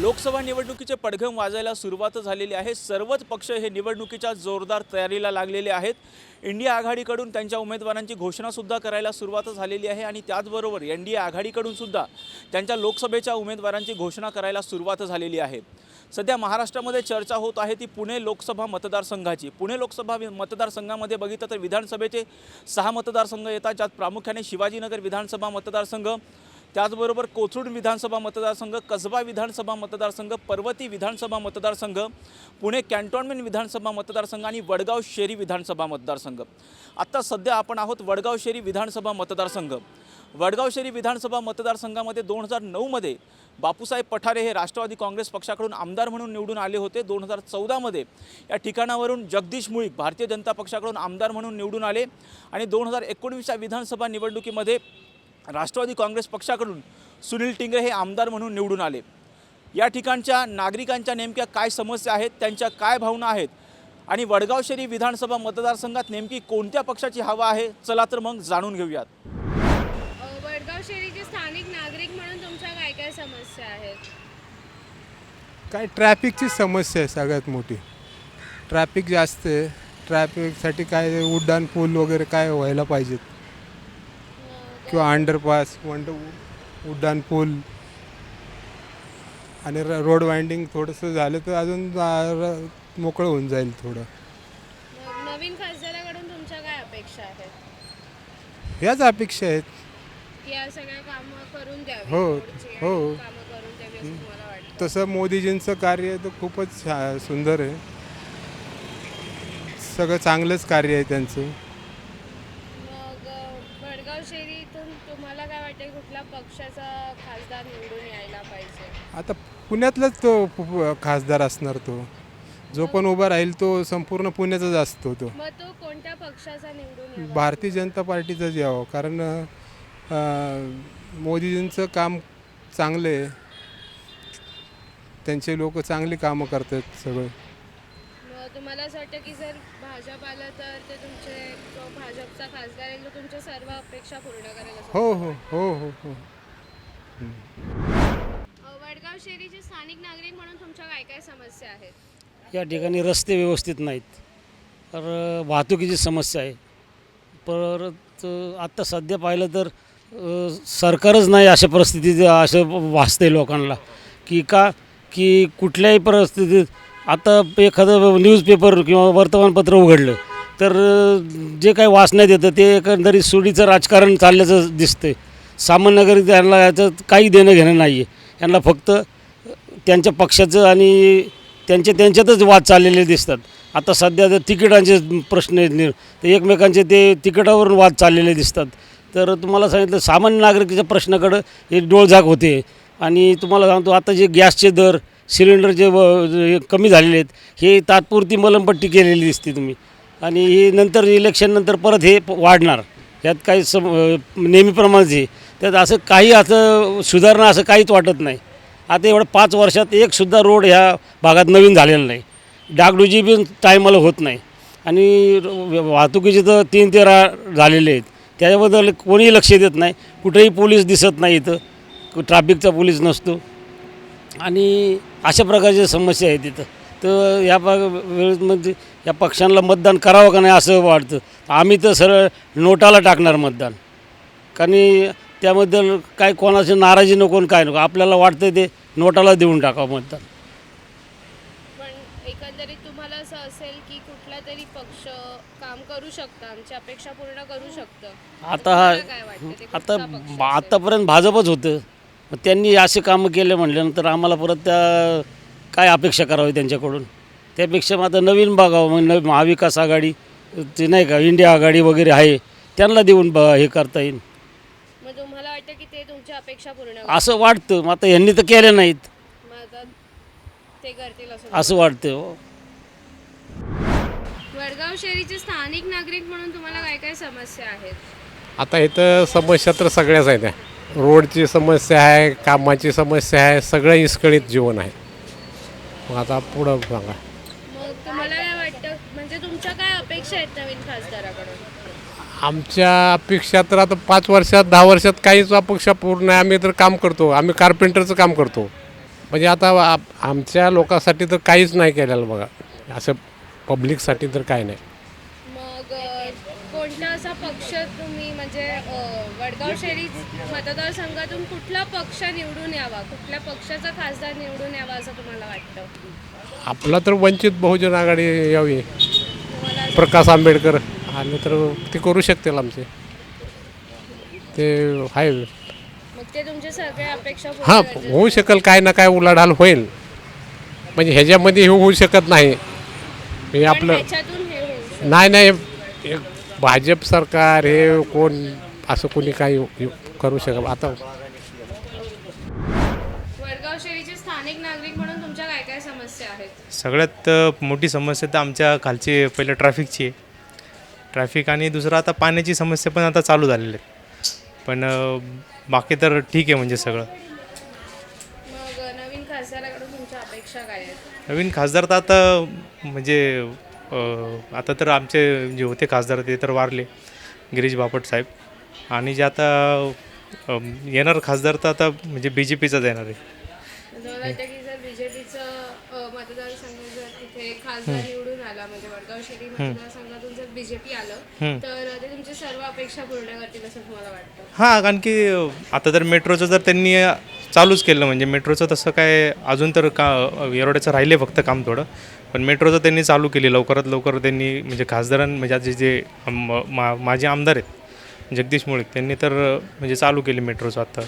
लोकसभा निवडणुकीचे पडघम वाजायला सुरुवात झालेली आहे. सर्वच पक्ष हे निवडणुकीच्या जोरदार तयारीला लागलेले आहेत. इंडिया आघाडीकडून त्यांच्या उमेदवारांची घोषणासुद्धा करायला सुरुवात झालेली आहे आणि त्याचबरोबर एन डी ए आघाडीकडूनसुद्धा त्यांच्या लोकसभेच्या उमेदवारांची घोषणा करायला सुरुवात झालेली आहे. सध्या महाराष्ट्रामध्ये चर्चा होत आहे ती पुणे लोकसभा मतदारसंघाची. पुणे लोकसभा मतदारसंघामध्ये बघितलं तर विधानसभेचे सहा मतदारसंघ येतात. ज्यात प्रामुख्याने शिवाजीनगर विधानसभा मतदारसंघ त्याचबरोबर कोथरूड विधानसभा मतदारसंघ कसबा विधानसभा मतदारसंघ पर्वती विधानसभा मतदारसंघ पुणे कॅन्टॉनमेंट विधानसभा मतदारसंघ आणि वडगाव शेरी विधानसभा मतदारसंघ. आत्ता सध्या आपण आहोत वडगाव शेरी विधानसभा मतदारसंघ. वडगाव शेरी विधानसभा मतदारसंघामध्ये दोन हजार नऊमध्ये बापूसाहेब पठारे हे राष्ट्रवादी काँग्रेस पक्षाकडून आमदार म्हणून निवडून आले होते. दोन हजार चौदामध्ये या ठिकाणावरून जगदीश मुळीक भारतीय जनता पक्षाकडून आमदार म्हणून निवडून आले. आणि दोन हजार एकोणवीसच्या विधानसभा निवडणुकीमध्ये राष्ट्रवादी काँग्रेस पक्षाकडून सुनील टिंगरे हे आमदार म्हणून निवडून आले. या ठिकाणच्या नागरिकांच्या नेमक्या काय समस्या आहेत त्यांच्या काय भावना आहेत आणि वडगाव शहरी विधानसभा मतदारसंघात नेमकी कोणत्या पक्षाची हवा आहे चला तर मग जाणून घेऊयात. वडगाव शहरीचे स्थानिक नागरिक म्हणून तुमच्या काय काय समस्या आहेत? काय ट्रॅफिकची समस्या आहे सगळ्यात मोठी. ट्रॅफिक जास्त आहे. ट्रॅफिकसाठी काय उड्डाण पूल वगैरे काय व्हायला पाहिजेत. किंवा अंडरपास वंड उड्डाण पूल आणि र- रोड वाइंडिंग थोडंसं झालं तर अजून र- मोकळं होऊन जाईल थोडं. नवीन खासदाराकडून तुमच्या काय अपेक्षा आहेत? ह्याच अपेक्षा आहेत. की या सगळ्या कामं करून द्यावी. हो, रोडची आणि हो. कामं करून द्यावी असं तुम्हाला वाटतं? तसं मोदीजींचं कार्य तर खूपच छा- सुंदर आहे. सगळं चांगलंच कार्य आहे त्यांचं मग अ, वडगाव शहरीतून तुम्हाला काय वाटतं कुठल्या पक्षाचा खासदार निवडून यायला पाहिजे? आता पुण्यातलाच तो प- खासदार असणार तो. जो पण उभा राहील तो संपूर्ण पुण्याचाच असतो तो. मग तो कोणत्या पक्षाचा निवडून यावा? भारतीय जनता पार्टीचाच यावं. कारण अं, मोदीजींचं काम चांगलं आहे. त्यांचे लोक चांगली कामं करतात सगळं. तुम्हाला असं वाटतं की जर भाजप आलं तर ते तुमचे जो भाजपचा खासदार आहे तो तुमच्या सर्व अपेक्षा पूर्ण करेल असं हो हो? हो हो हो. अ, वडगाव शहरीचे स्थानिक नागरिक म्हणून तुमच्या काय काय समस्या आहेत? या ठिकाणी रस्ते व्यवस्थित नाहीत. तर वाहतुकीची समस्या आहे. परत आत्ता सध्या पाहिलं तर अ, सरकारच नाही अशा परिस्थितीत असं वाचते लोकांना. की का की कुठल्याही परिस्थितीत आता एखादं न्यूजपेपर किंवा वर्तमानपत्र उघडलं तर जे काही वाचण्यात येतं ते एकंदरीत सुडीचं राजकारण चालल्याचं दिसतंय. सामान्य नागरिक त्यांना याचं काही देणं घेणं नाही आहे यांना फक्त त्यांच्या पक्षाचं आणि त्यांचे त्यांच्यातच वाद चाललेले दिसतात. आता सध्या तर तिकिटांचे प्रश्न आहेत तर एकमेकांचे ते तिकिटावरून वाद चाललेले दिसतात. तर तुम्हाला सांगितलं सामान्य नागरिकाच्या प्रश्नाकडं हे डोळझाक होते. आणि तुम्हाला सांगतो आता जे गॅसचे दर सिलेंडर जे व- जे कमी झालेले आहेत हे तात्पुरती मलमपट्टी केलेली दिसते तुम्ही. आणि हे नंतर इलेक्शननंतर परत हे प- वाढणार. यात काही सम नेहमीप्रमाणेच हे. त्यात असं काही असं सुधारणा असं काहीच वाटत नाही. आता एवढं पाच वर्षात एकसुद्धा रोड ह्या भागात नवीन झालेला नाही. डागडुजी बी टायमाला होत नाही. आणि र- वाहतुकीचे तर तीन तेरा झालेले आहेत. त्याच्याबद्दल कोणीही लक्ष देत नाही. कुठेही पोलीस दिसत नाही इथं. ट्रॅफिकचा पोलीस नसतो. आणि अशा प्रकारच्या समस्या आहेत तिथं. तर या भाग वेळेमध्ये या पक्षांना मतदान करावं का नाही असं वाटतं. आम्ही तर सरळ नोटाला टाकणार मतदान. कारण त्याबद्दल काय कोणाची नाराजी नको काय नको. आपल्याला वाटतं ते नोटाला देऊन टाकावं मतदान. पण एकंदरीत तुम्हाला असं असेल की कुठला तरी पक्ष काम करू शकतं आमची अपेक्षा पूर्ण करू शकतं. आता हा आता? आतापर्यंत भाजपच होतं. मग त्यांनी असे कामं केले म्हटल्यानंतर आम्हाला परत त्या काय अपेक्षा करावी त्यांच्याकडून त्यापेक्षा मग आता नवीन बघावं मग नवी महाविकास आघाडी ते नाही का इंडिया आघाडी वगैरे आहे त्यांना देऊन ब हे करता येईल मग तुम्हाला वाटतं की ते तुमच्या अपेक्षा पूर्ण? असं वाटतं मग आता यांनी तर केले नाहीत मग आता ते करतील असं असं वाटतं हो. वडगाव शहरीचे स्थानिक नागरिक म्हणून तुम्हाला काय काय समस्या आहेत आता इथं समस्या तर सगळ्याच आहेत. रोडची समस्या आहे कामाची समस्या आहे सगळं विस्कळीत जीवन आहे. मग आता पुढं सांगा. मग तुम्हाला काय वाटतं? म्हणजे तुमच्या काय अपेक्षा आहेत नवीन खासदाराकडून? आमच्या अपेक्षा तर आता पाच वर्षात दहा वर्षात काहीच अपेक्षा पूर्ण आहे आम्ही तर काम करतो. आम्ही कार्पेंटरचं काम करतो. म्हणजे आता आप- आमच्या लोकांसाठी तर काहीच नाही केलेलं बघा. असं पब्लिकसाठी तर काय नाही. मग अ, कोणता असा पक्ष वडगाव शहरी मतदारसंघातून कुठला पक्ष निवडून यावा? कुठल्या पक्षाचा खासदार निवडून यावा असं तुम्हाला वाटतं? आपला तर वंचित बहुजन आघाडी यावी. प्रकाश आंबेडकर. आले तर ते करू शकतील आमचे. ते आहे हां. होऊ शकेल काय ना काय उलाढाल होईल. म्हणजे ह्याच्यामध्ये हे होऊ शकत नाही. हे आपलं हे. नाही नाही. भाजप सरकार हे कोण? असं कोणी काही करू शकत आता वडगाव शहरीचे स्थानिक नागरिक म्हणून तुमच्या काय काय समस्या आहेत? सगळ्यात मोठी समस्या तर आमच्या खालची पहिलं ट्रॅफिकची आहे. ट्रॅफिक आणि दुसरं आता पाण्याची समस्या पण आता चालू झालेली आहे. पण बाकी तर ठीक आहे म्हणजे सगळं. मग नवीन खासदाराकडून तुमच्या अपेक्षा काय आहेत? नवीन खासदार तर आता म्हणजे अ, आता तर आमचे जे होते खासदार ते तर वारले. गिरीश बापट साहेब. आणि जे आता येणार खासदार तर आता म्हणजे बी जे पीचाच येणार आहे. जर जर खासदार निवडून आला म्हणजे वडगाव शहरी मतदारसंघातून जर बीजेपी आलं तर ते तुमची सर्व अपेक्षा पूर्ण करतील असं तुम्हाला वाटतं? हां कारण की आता तर मेट्रोचं जर त्यांनी चालूच केलं म्हणजे मेट्रोचं तसं काय अजून तर का एरोड्याचं राहिले फक्त काम थोडं. पण मेट्रोचं त्यांनी चालू केली लवकरात लवकर त्यांनी म्हणजे खासदारां म्हणजे जे आम- मा माझे आमदार आहेत जगदीश मुळीक. त्यांनी तर म्हणजे चालू केली मेट्रोचं आता.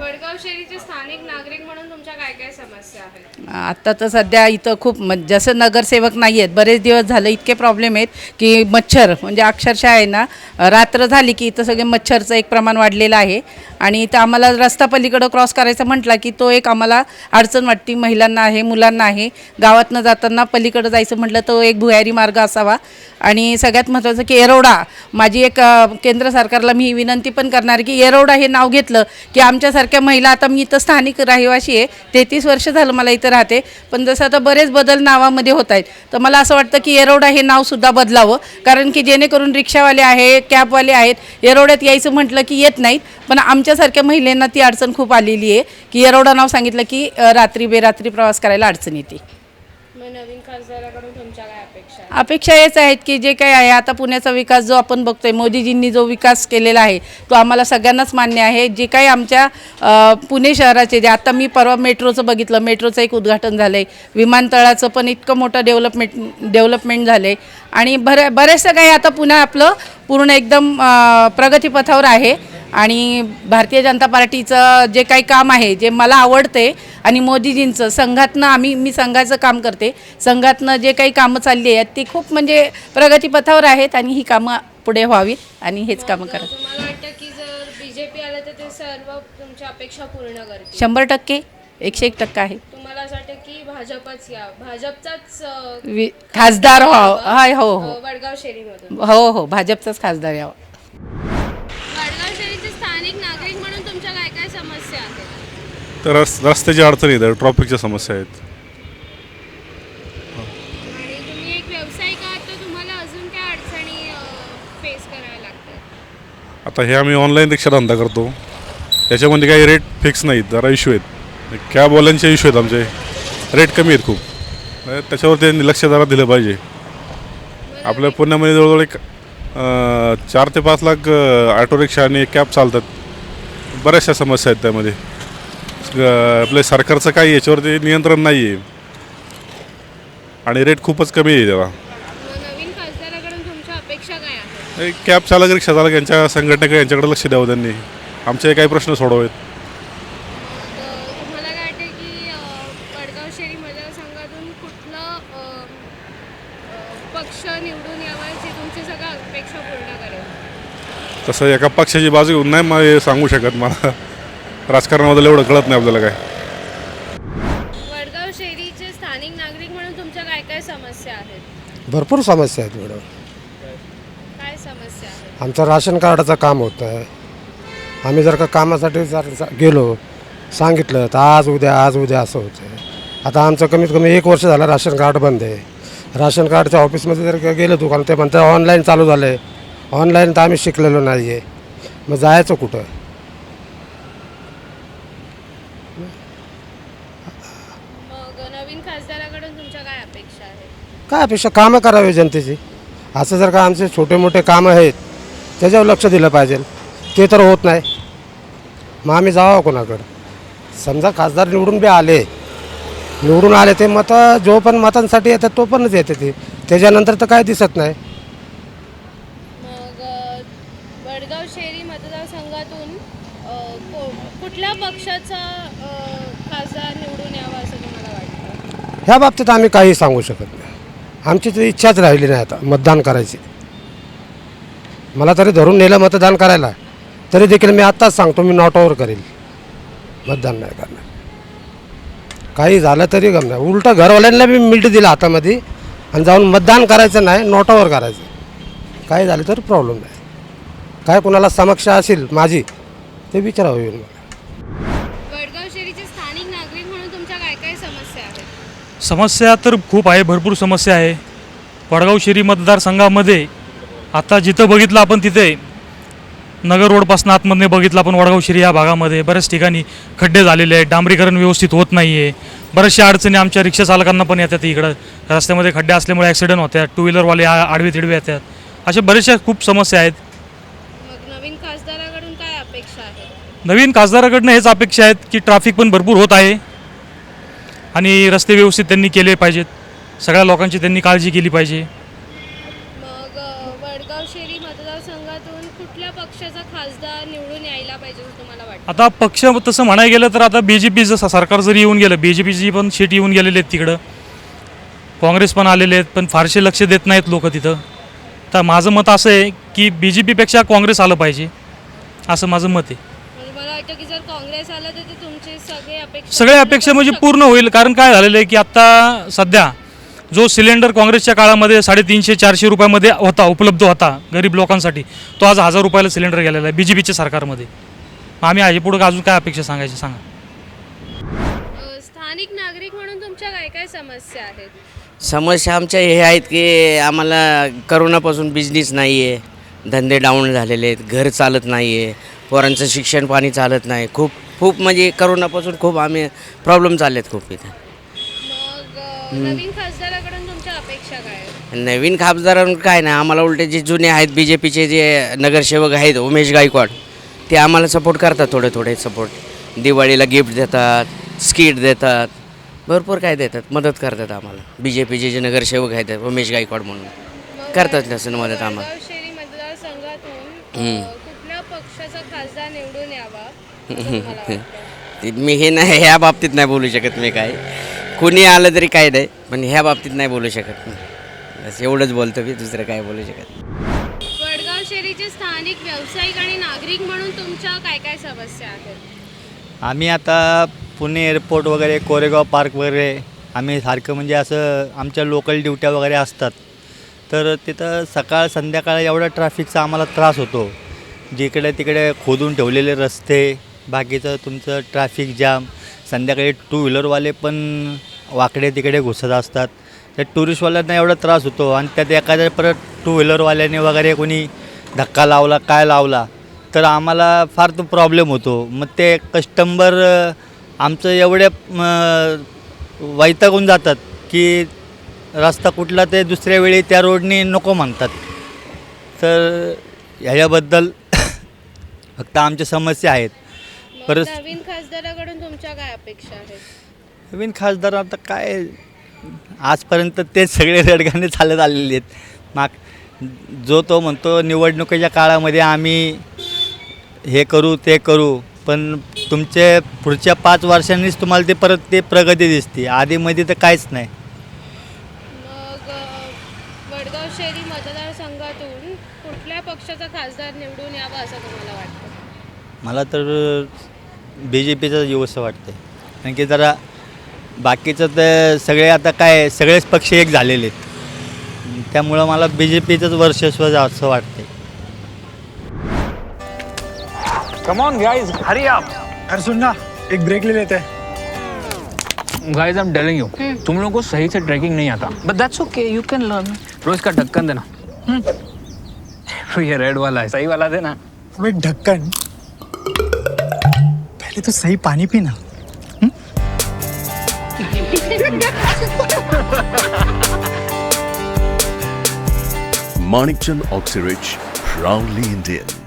वडगाव शहरीचे स्थानिक नागरिक म्हणून तुमच्या काय काय समस्या आहेत? आत्ता तर सध्या इथं खूप म- जसं नगरसेवक नाही आहेत बरेच दिवस झालं इतके प्रॉब्लेम आहेत की मच्छर म्हणजे अक्षरशः आहे ना रात्र झाली की इथं सगळे मच्छरचं एक प्रमाण वाढलेलं आहे. आणि तर आम्हाला रस्ता पलीकडं क्रॉस करायचा म्हटला की तो एक आम्हाला अडचण वाटते. महिलांना आहे मुलांना आहे. गावातनं जाताना पलीकडं जायचं म्हटलं तो एक भुयारी मार्ग असावा. आणि सगळ्यात महत्त्वाचं की एरोडा माझी एक केंद्र सरकारला मी विनंती पण करणार की एरोडा हे नाव घेतलं की आमच्यासारख्या महिला आता मी इथं स्थानिक रहिवासी आहे तेहतीस वर्ष झालं मला इथं राहते. पण जसं आता बरेच बदल नावामध्ये होत आहेत तर मला असं वाटतं की एरोडा हे नावसुद्धा बदलावं. कारण की जेणेकरून रिक्षावाले आहे कॅबवाले आहेत एरोड्यात यायचं म्हटलं की येत नाहीत. पण आमच्या आमच्यासारख्या महिलांना ती अडचण खूप आलेली आहे की येरवडा नाव सांगितलं की रात्री बेरात्री प्रवास करायला अडचण येते. अपेक्षा हेच आहेत की जे काही आहे आता पुण्याचा विकास जो आपण बघतोय मोदीजींनी जो विकास केलेला आहे तो आम्हाला सगळ्यांनाच मान्य आहे. जे काही आमच्या पुणे शहराचे जे आता मी परवा मेट्रोचं बघितलं मेट्रोचं एक उद्घाटन झालं आहे विमानतळाचं पण इतकं मोठं डेव्हलपमेंट डेव्हलपमेंट झालं आहे आणि बऱ्या बरेचसं काही आता पुन्हा आपलं पूर्ण एकदम प्रगतीपथावर आहे. आणि भारतीय जनता पार्टीचं जे काही काम आहे जे मला आवडते आणि मोदीजींचं संघातनं आम्ही मी संघाचं काम करते. संघातनं जे काही कामं चालली आहेत ती खूप म्हणजे प्रगतीपथावर आहेत आणि ही कामं पुढे व्हावीत आणि हेच कामं करत. तुम्हाला वाटतं की जर बीजेपी आलं तर ते सर्व तुमच्या अपेक्षा पूर्ण करतील. शंभर टक्के एकशे एक टक्का आहे. तुम्हाला असं वाटतं की भाजपच या भाजपचाच अ, वि खासदार हो हो. हो हो भाजपचाच खासदार यावं. तर रस रस्त्याची अडचणी आहेत ट्रॉफिकच्या समस्या आहेत. आणि तुम्ही एक व्यावसायिक आहात तर तुम्हाला अजून काय अडचणी फेस कराव्या लागतात? आता हे आम्ही ऑनलाईन रिक्षा धंदा करतो. त्याच्यामध्ये काही रेट फिक्स नाहीत जरा इश्यू आहेत. कॅबवाल्यांचे इश्यू आहेत आमचे. रेट कमी आहेत खूप. त्याच्यावर त्यांनी लक्ष जरा दिलं पाहिजे. आपल्या पुण्यामध्ये जवळजवळ एक अं, चार ते पाच लाख ऑटो रिक्षा आणि कॅब चालतात. बऱ्याचशा समस्या आहेत त्यामध्ये. आपल्या सरकारचं काही याच्यावरती नियंत्रण नाही आहे आणि रेट खूपच कमी आहे तेव्हा. मग नवीन खासदाराकडून तुमच्या अपेक्षा काय आहेत? हे कॅब चालक रिक्षा चालक यांच्या संघटनेकडे यांच्याकडे लक्ष द्यावं त्यांनी. आमचे काही प्रश्न सोडवावेत. मग तुम्हाला काय वाटतं की अ, वडगाव शहरी मतदारसंघातून कुठलं अ, अ, पक्ष निवडून यावा जे तुमची सगळ्या अपेक्षा पूर्ण करेल? तसं एका पक्षाची बाजू घेऊन नाही मग हे सांगू शकत मला. राजकारणाबद्दल एवढं कळत नाही आपल्याला काय. वडगाव शहरीचे स्थानिक नागरिक म्हणून तुमच्या काय काय समस्या आहेत? भरपूर समस्या आहेत मॅडम काय समस्या आहेत? आमचं राशन कार्डाचं काम होतं आहे. आम्ही जर का कामासाठी जर जा- गेलो सांगितलं तर आज उद्या आज उद्या असं होतं आहे आता आमचं कमीत कमी एक वर्ष झालं राशन कार्ड बंद आहे. राशन कार्डच्या ऑफिसमध्ये जर का गेलं दुकान ते म्हणतं ऑनलाईन चालू झालं आहे ऑनलाईन तर आम्ही शिकलेलो नाही आहे मग जायचं कुठं? काय अपेक्षा? कामं करावे जनतेची. असं जर का आमचे छोटे मोठे कामं आहेत त्याच्यावर लक्ष दिलं पाहिजे. ते तर होत नाही. मग आम्ही जावं कोणाकडं? समजा खासदार निवडून बी आले. निवडून आले ते मतं जो पण मतांसाठी येतात तो पणच येते ते. त्याच्यानंतर तर काय दिसत नाही. कुठल्या पक्षाचा खासदार निवडून यावा असं तुम्हाला वाटतं? ह्या बाबतीत आम्ही काही सांगू शकत नाही. आमची तर इच्छाच राहिली नाही आता मतदान करायची. मला तरी धरून नेलं मतदान करायला. तरी देखील मी आत्ताच सांगतो मी नॉटवर करेल मतदान नाही करणार. काही झालं तरी गम नाही. उलटं घरवाल्यांना बी मिल्ट दिलं हातामध्ये आणि जाऊन मतदान करायचं नाही नोटावर करायचं. काही झालं तर प्रॉब्लेम नाही. काय कोणाला समक्ष असेल माझी ते विचारावं येऊन. समस्या तर खूप आहे भरपूर समस्या आहे. वडगाव शिरी मतदारसंघामध्ये आता जिथं बघितलं आपण तिथे नगर रोडपासून आतमधने बघितलं आपण वडगाव शिरी या भागामध्ये. बऱ्याच ठिकाणी खड्डे झालेले आहेत डांबरीकरण व्यवस्थित होत नाही आहे बऱ्याचशा अडचणी आमच्या रिक्षा चालकांना पण येतात इकडं. रस्त्यामध्ये खड्डे असल्यामुळे ॲक्सिडेंट होतात टू व्हीलरवाले आडवे तिडवे येतात. अशा बऱ्याचशा खूप समस्या आहेत. नवीन खासदाराकडून काय अपेक्षा नवीन खासदाराकडनं हेच अपेक्षा आहेत की ट्रॅफिक पण भरपूर होत आहे. आणि रस्ते व्यवस्थित त्यांनी केले पाहिजेत. सगळ्या लोकांची त्यांनी काळजी केली पाहिजे. मग अ, वडगाव शहरी मतदारसंघातून कुठल्या पक्षाचा खासदार निवडून यायला पाहिजे असं तुम्हाला वाटतं? आता पक्ष तसं म्हणायला गेलं तर आता बी जे पीचं सरकार जरी येऊन गेलं बी जे पीची पण सीट येऊन गेलेले आहेत तिकडं. काँग्रेस पण आलेले आहेत पण फारसे लक्ष देत नाहीत लोक तिथं. तर माझं मत असं आहे की बी जे पीपेक्षा काँग्रेस आलं पाहिजे. असं माझं मत आहे. वाटतं की जर काँग्रेस आलं तर ते तुमचे सगळे अपेक्षा सगळ्या अपेक्षा म्हणजे पूर्ण होईल. कारण काय झालेलं आहे की आत्ता सध्या जो सिलेंडर काँग्रेसच्या काळामध्ये साडेतीनशे चारशे रुपयामध्ये होता उपलब्ध होता गरीब लोकांसाठी तो आज हजार रुपयाला सिलेंडर गेलेला आहे बी जे पीच्या सरकारमध्ये. मग आम्ही आहे पुढं अजून काय अपेक्षा सांगायची सांगा. अ, स्थानिक नागरिक म्हणून तुमच्या काय काय समस्या आहेत? समस्या आमच्या हे आहेत की आम्हाला करोनापासून बिझनेस नाही आहे धंदे डाऊन झालेले आहेत घर चालत नाही आहे पोरांचं शिक्षण पाणी चालत नाही. खूप खूप म्हणजे करोनापासून खूप आम्ही प्रॉब्लेम चालले आहेत खूप इथं. मग नवीन खासदाराकडून तुमच्या अपेक्षा काय आहेत? नवीन खासदारांकडून काय नाही आम्हाला उलटे जे जुने आहेत बी जे पीचे जे नगरसेवक आहेत उमेश गायकवाड ते आम्हाला सपोर्ट करतात थोडे थोडे सपोर्ट दिवाळीला गिफ्ट देतात स्कीट देतात भरपूर काय देतात मदत करतात आम्हाला. बी जे पीचे जे नगरसेवक आहेत उमेश गायकवाड म्हणून. करतात तसं मदत आम्हाला वडगाव शहरी मतदारसंघातून हम्म. अ, कुठल्या पक्षाचा खासदार निवडून यावा असं तुम्हाला वाटतं? ते मी हे नाही ह्या बाबतीत नाही बोलू शकत मी काय कुणी आलं तरी काय नाही पण ह्या बाबतीत नाही बोलू शकत मी. बस एवढंच बोलतो मी दुसरं काय बोलू शकत वडगाव शहरीचे स्थानिक व्यावसायिक आणि नागरिक म्हणून तुमच्या काय काय समस्या आहेत? आम्ही आता पुणे एअरपोर्ट वगैरे कोरेगाव पार्क वगैरे आम्ही सारखं म्हणजे असं आमच्या लोकल ड्युट्या वगैरे असतात. तर तिथं सकाळ संध्याकाळ एवढा ट्रॅफिकचा आम्हाला त्रास होतो. जिकडे तिकडे खोदून ठेवलेले रस्ते बाकीचं तुमचं ट्रॅफिक जाम संध्याकाळी टू व्हीलरवाले पण वाकडे तिकडे घुसत असतात. त्या टुरिस्टवाल्यांना एवढा त्रास होतो आणि त्यात एखाद्या परत टू व्हीलरवाल्याने वगैरे कोणी धक्का लावला काय लावला तर आम्हाला फार तो प्रॉब्लेम होतो. मग ते कस्टंबर आमचं एवढे वैतागून जातात की रस्ता कुठला ते दुसऱ्या वेळी त्या रोडनी नको म्हणतात. तर ह्याच्याबद्दल फक्त आमच्या समस्या आहेत. मग परत नवीन खासदाराकडून तुमच्या काय अपेक्षा आहेत? नवीन खासदार आता काय आजपर्यंत ते सगळे रडगाणे चालत आलेले आहेत. माग जो तो म्हणतो निवडणुकीच्या काळामध्ये आम्ही हे करू ते करू पण तुमचे पुढच्या पाच वर्षांनीच तुम्हाला ते परत ते प्रगती दिसते. आधीमध्ये तर काहीच नाही मग अ, वडगाव शहरी मतदारसंघातून कुठल्या पक्षाचा खासदार निवडून यावा असं तुम्हाला वाटतं? मला तर बी जे पीचं येऊसं वाटते कारण की जरा बाकीचं तर सगळे आता काय सगळेच पक्ष एक झालेले आहेत. त्यामुळं मला बी जे पीचंच वर्चस्व असं वाटते कम ऑन गाइस हरी आप अरे सुन ना एक ब्रेक ले लेते. हैं guys I am telling you तुम लोगों को सही से ट्रैकिंग नहीं आता. But that's okay you can learn रोज का ढक्कन देना। तो ये रेड वाला है सही वाला देना। ढक्कन। पहले तो सही पानी पीना। हम्म। Manikchand Oxyrich, proudly Indian.